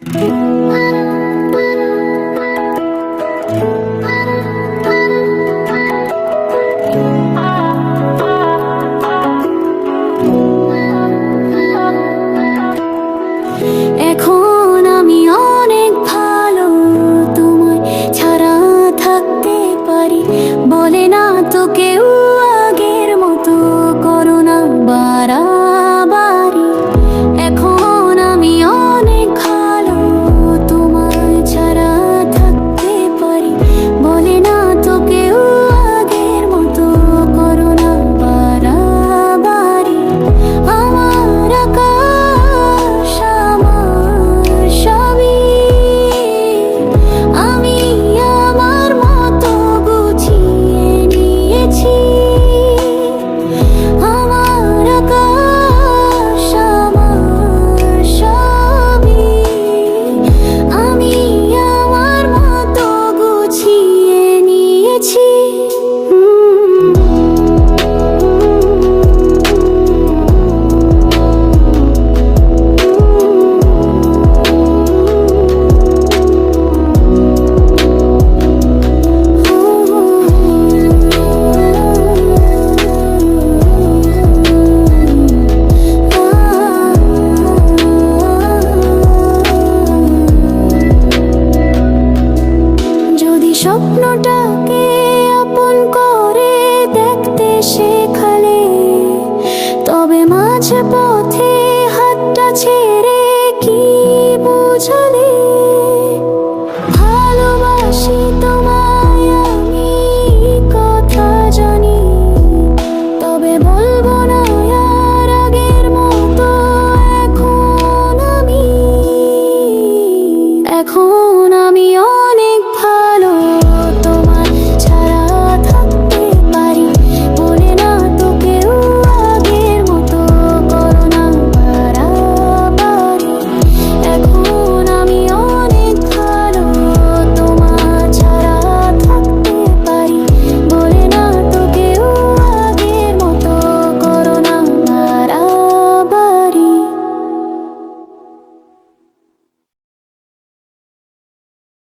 এখন আমি অনেক ভালো ছাড়া থাকতে পারি। বলে না তো কেউ আগের মতো করোনা বাড়া তবে মাঝে পথে হাতটা ছেড়ে কি বোঝা